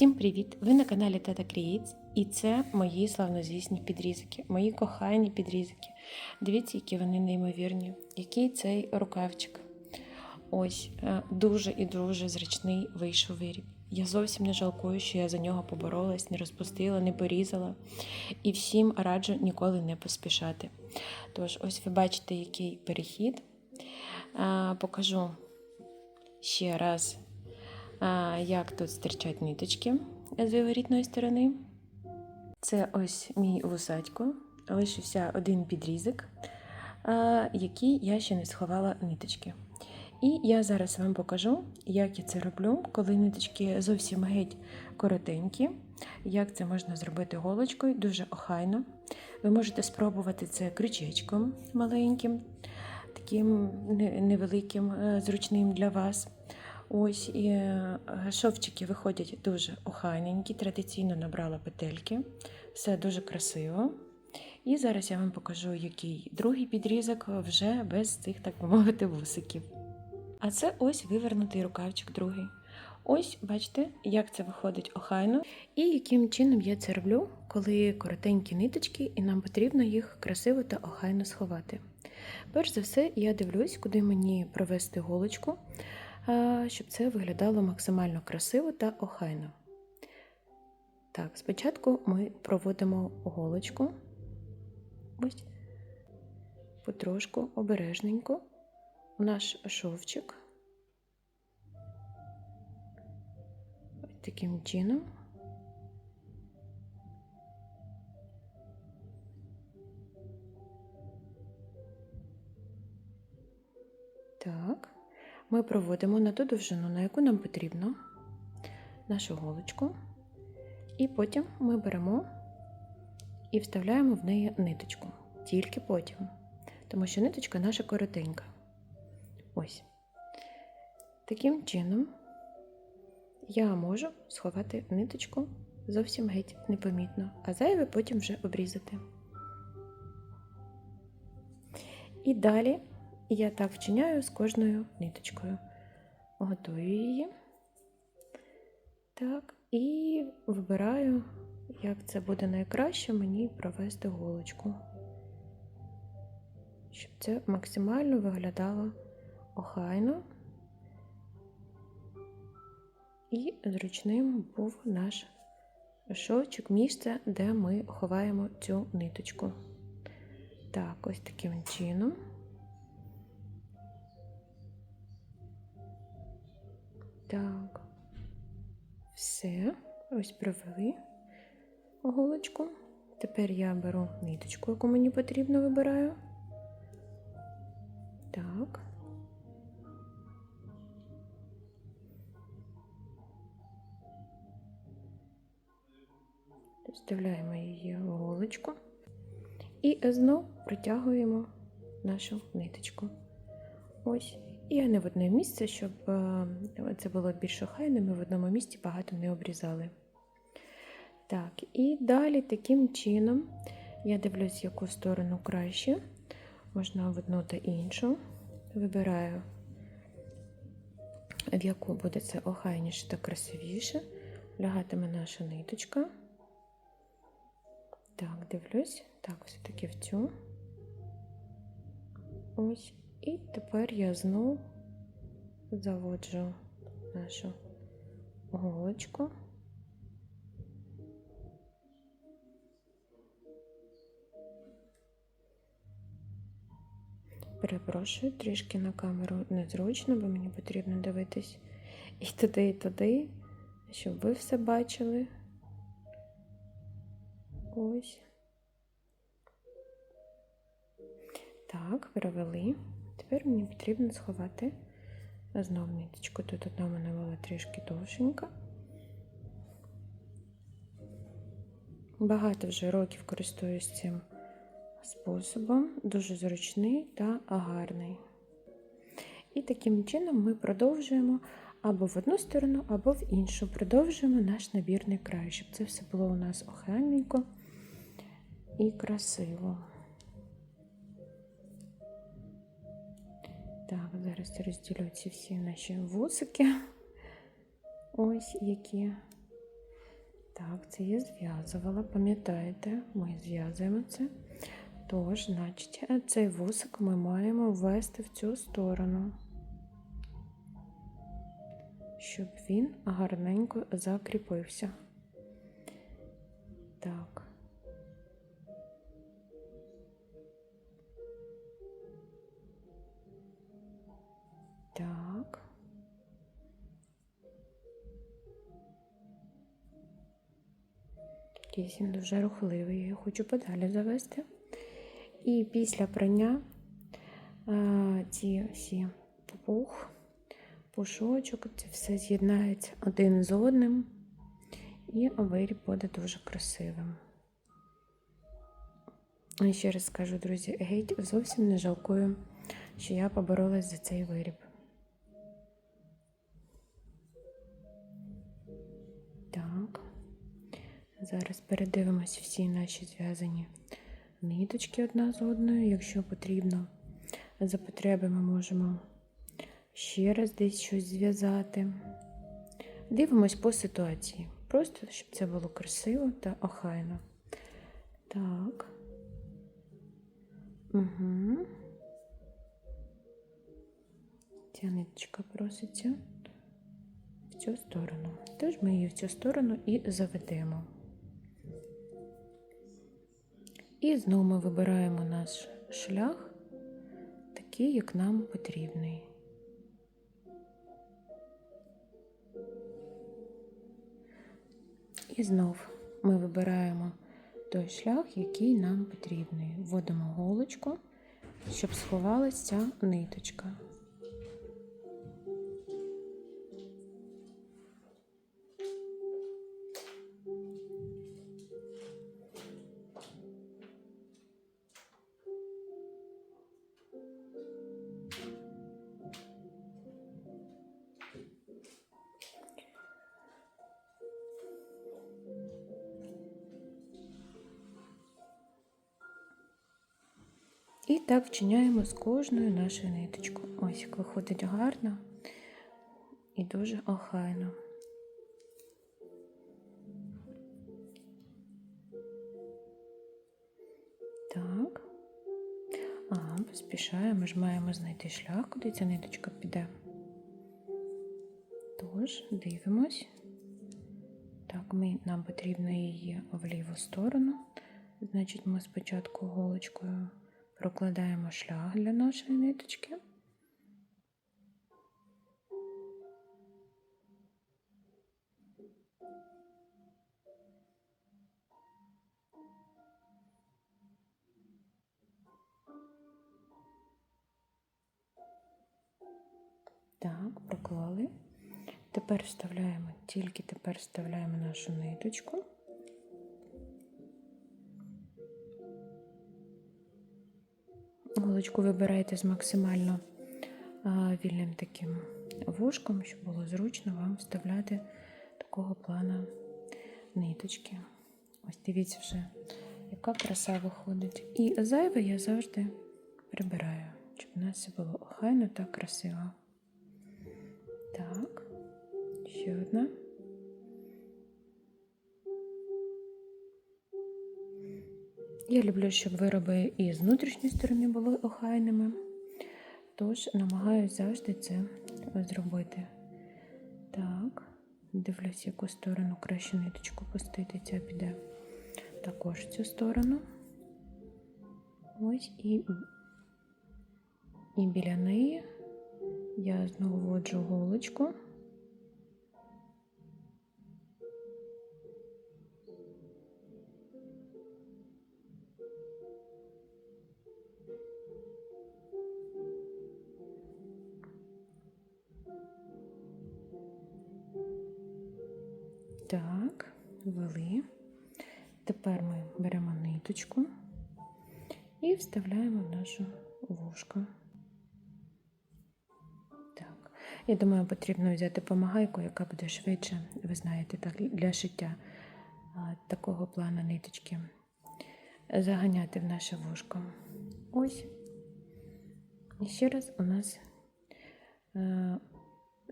Всім привіт! Ви на каналі Тата Creates і це мої славнозвісні підрізки, мої кохані підрізки. Дивіться, які вони неймовірні, який цей рукавчик. Ось е, дуже і дуже зручний вийшов виріб. Я зовсім не жалкую, що я за нього поборолась, не розпустила, не порізала. І всім раджу ніколи не поспішати. Тож, ось ви бачите, який перехід. Е, Покажу ще раз як тут стирчать ниточки з виворітної сторони. Це ось мій вусатько, лишився один підрізок, який я ще не сховала ниточки. І я зараз вам покажу, як я це роблю, коли ниточки зовсім геть коротенькі, як це можна зробити голочкою, дуже охайно. Ви можете спробувати це крючечком маленьким, таким невеликим, е, зручним для вас. Ось і е, шовчики виходять дуже охайненькі, традиційно набрала петельки, все дуже красиво. І зараз я вам покажу, який другий підрізок вже без цих, так би мовити, вусиків. А це ось вивернутий рукавчик другий. Ось, бачите, як це виходить охайно, і яким чином я це роблю, коли коротенькі ниточки, і нам потрібно їх красиво та охайно сховати. Перш за все, я дивлюсь, куди мені провести голочку, щоб це виглядало максимально красиво та охайно. Так, спочатку ми проводимо голочку. Ось потрошку обережненько наш шовчик. Таким чином. Ми проводимо на ту довжину, на яку нам потрібно нашу голочку, і потім ми беремо і вставляємо в неї ниточку. Тільки потім, тому що ниточка наша коротенька. Ось. Таким чином я можу сховати ниточку зовсім геть непомітно, а зайве потім вже обрізати. І далі я так вчиняю з кожною ниточкою. Готую її. Так, і вибираю, як це буде найкраще мені провести голочку. Щоб це максимально виглядало охайно і зручним був наш шовчик, місце, де ми ховаємо цю ниточку. Так, ось таким чином. Все, ось провели голочку. Тепер я беру ниточку, яку мені потрібно, вибираю. Так. Вставляємо її в голочку і знов протягуємо нашу ниточку. Ось. І не в одне місце, щоб е, це було більш охайно, ми в одному місці багато не обрізали. Так, і далі таким чином я дивлюсь, яку сторону краще. Можна в одну та іншу. Вибираю, в яку буде це охайніше та красивіше. Лягатиме наша ниточка. Так, дивлюсь. Так, все-таки в цю. Ось. І тепер я знову заводжу нашу голочку. Перепрошую, трішки на камеру незручно, бо мені потрібно дивитись і туди, і туди, щоб ви все бачили. Ось. Так, перевели. Тепер мені потрібно сховати знов ниточку. Тут одна мене була трішки довшенька. Багато вже років користуюсь цим способом, дуже зручний та гарний. І таким чином ми продовжуємо або в одну сторону, або в іншу. Продовжуємо наш набірний край, щоб це все було у нас охайненько і красиво. Так, зараз розділю ці всі наші вусики. Ось які Так, це я зв'язувала, пам'ятаєте, ми зв'язуємо це. Тож, значить, е, цей вусик ми маємо ввести в цю сторону, щоб він гарненько закріпився. Так. Так. Якийсь він дуже рухливий, я його хочу подалі завести. І після прання ці всі пух, пушочок, це все з'єднається один з одним, і виріб буде дуже красивим. І ще раз скажу, друзі, геть зовсім не жалкую, що я поборолась за цей виріб. Зараз передивимось всі наші зв'язані ниточки одна з одною. Якщо потрібно, за потреби ми можемо ще раз десь щось зв'язати. Дивимось по ситуації. Просто, щоб це було красиво та охайно. Так. Угу. Ця ниточка проситься в цю сторону. Тож ми її в цю сторону і заведемо. І знову ми вибираємо наш шлях, такий, як нам потрібний. І знов ми вибираємо той шлях, який нам потрібний. Вводимо голочку, щоб сховалася ця ниточка. І так вчиняємо з кожною нашою ниточкою. Ось як виходить гарно і дуже охайно. Так. Ага, поспішаємо, ми ж маємо знайти шлях, куди ця ниточка піде. Тож, дивимось. Так, ми, нам потрібно її в ліву сторону. Значить, ми спочатку голочкою прокладаємо шлях для нашої ниточки. Так, проклали. Тепер вставляємо, тільки тепер вставляємо нашу ниточку. Голочку вибирайте з максимально вільним таким вушком, щоб було зручно вам вставляти такого плана ниточки. Ось дивіться вже, яка краса виходить. І зайве я завжди прибираю, щоб у нас все було охайно та красиво. Так, ще одна. Я люблю, щоб вироби і з внутрішньої сторони були охайними, тож намагаюся завжди це зробити. Так, дивлюсь, яку сторону краще ниточку пустити, ця піде також в цю сторону. Ось і, і біля неї я знову вводжу голочку. Ввели. Тепер ми беремо ниточку і вставляємо в нашу вушко. Так, я думаю, потрібно взяти помагайку, яка буде швидше, ви знаєте, так, для шиття такого плану ниточки. Заганяти в наше вушко. Ось. І ще раз у нас е,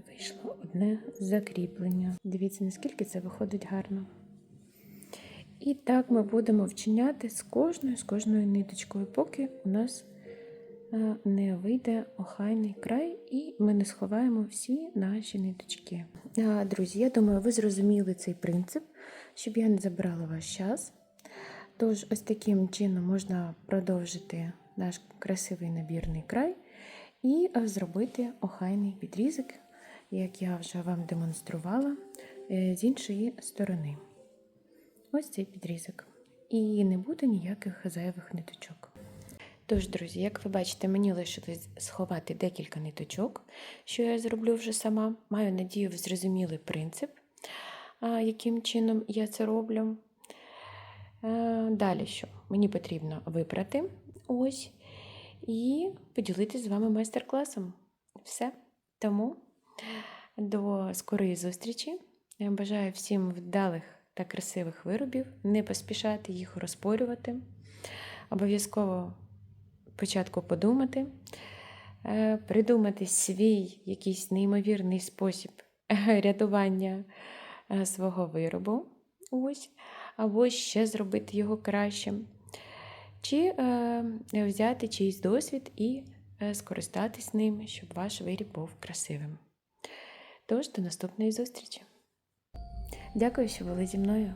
вийшло одне закріплення. Дивіться, наскільки це виходить гарно. І так ми будемо вчиняти з кожною, з кожною ниточкою, поки у нас е, не вийде охайний край, і ми не сховаємо всі наші ниточки. Е, Друзі, я думаю, ви зрозуміли цей принцип, щоб я не забрала ваш час. Тож, ось таким чином можна продовжити наш красивий набірний край і е, зробити охайний підрізок, як я вже вам демонструвала е, з іншої сторони. Ось цей підрізок. І не буде ніяких зайвих ниточок. Тож, друзі, як ви бачите, мені лишилось сховати декілька ниточок, що я зроблю вже сама. Маю надію, ви зрозуміли принцип, яким чином я це роблю. Е, Далі що? Мені потрібно випрати ось і поділитися з вами майстер-класом. Все. Тому до скорої зустрічі. Я бажаю всім вдалих та красивих виробів, не поспішати їх розпорювати. Обов'язково спочатку подумати, е, придумати свій якийсь неймовірний спосіб рятування е, свого виробу. Ось, або ще зробити його кращим. Чи е, взяти чийсь досвід і е, скористатись ним, щоб ваш виріб був красивим. Тож, до наступної зустрічі. Дякую, що були зі мною.